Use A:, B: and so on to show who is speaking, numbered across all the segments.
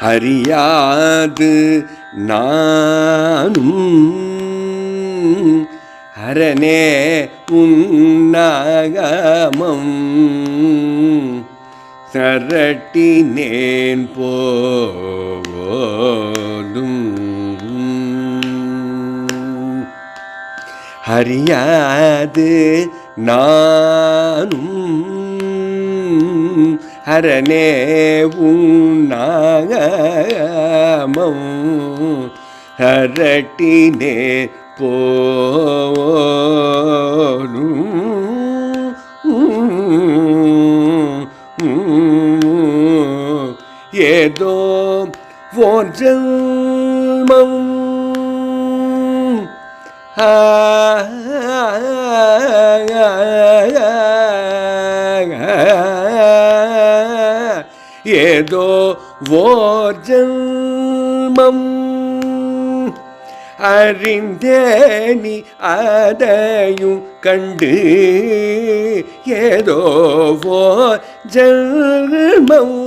A: அறியாது நானும். அரணே உன்னாகமம் சரட்டினேன் போதும் அறியாது நானும். அரணே உன்னாகமம் அரட்டினே போலும் ஏதோ ஓர் ஆ ஏதோ ஓர் ஜென்மம் அறிந்தேனி அதையும் கண்டு ஏதோ ஓர் ஜென்மம்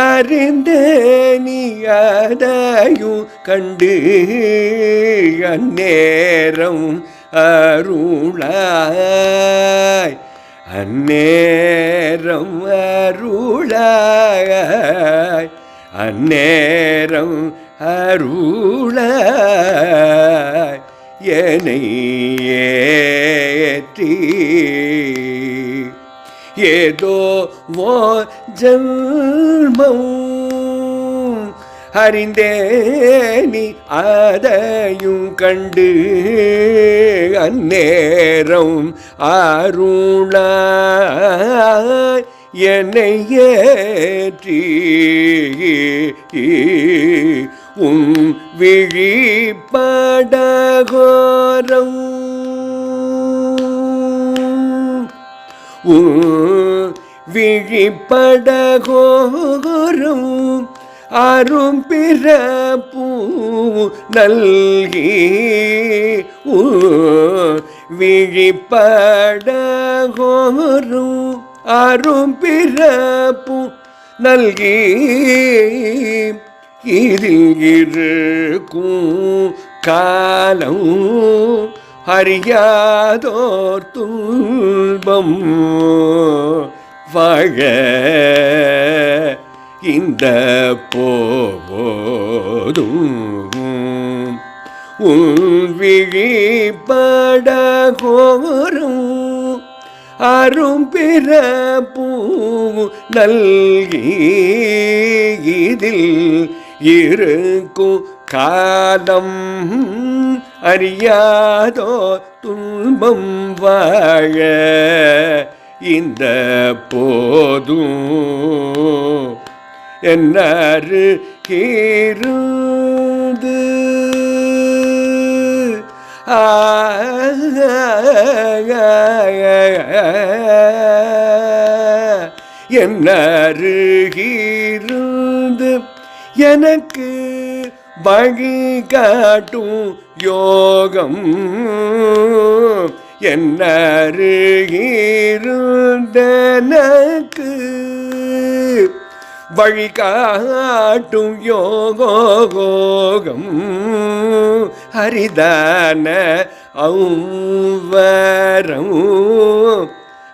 A: அறிந்தேனி அதையும் கண்டு அந்நேரம் அருளாய் அந்நேரம் அருளாய் அந்நேரம் அருளாய் என்னை ஏற்றி. ஏதோ ஜன்மம் அறிந்தே நீ அதையும் கண்டு அந்நேரம் அருளாய் என்னை ஏற்றி உன் விழிப்படகோரம். உன் விழிப்படகோரம். அரும் பிறப்பூ நல்கி விழிப்படகோரும் அரும் பிறப்பூ நல்கி இதில் இருக்கும் காலம் அறியாதோர் துன்பம் வாழ இந்த போதும். உன் விழிப்படகோரும் அரும் பிறப்பூ நல்கி இதில் இருக்கும் காலம் அறியாதோ துன்பம் வாழ இந்த போதும். என்னரு கீருந்து. என்னருகிருந்து எனக்கு வழி காட்டும் யோகம். என்னருகிருந்தனக்கு வழிகாட்டும் யோகோகம். ஹரிதான ஔவரம்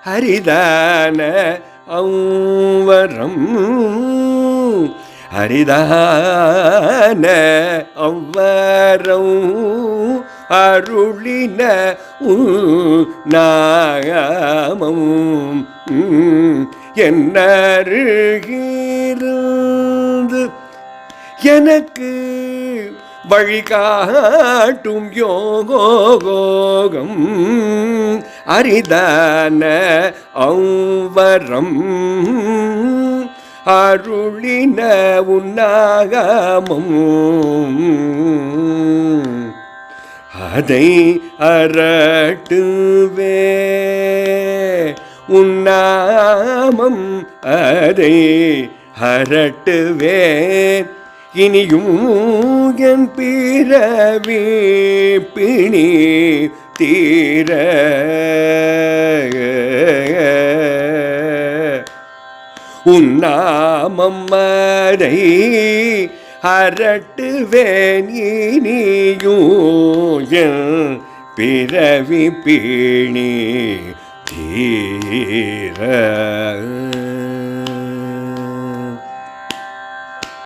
A: ஹரிதான ஔவரம் ஹரிதான ஔவரம் அருளின என்ன இருந்து எனக்கு வழிகாட்டும் யோகோகோகம் அரிதான ஔவரம் அருளின உன்னாகமும். அதை அரட்டுவே உன்னாமம் அதை ஹரட்டுவேன் இனியும் என் பிறவி பிணி தீர. உன்னாமம் அதை அரட்டுவேன். இனியும் என் பிறவி பிணி தீர.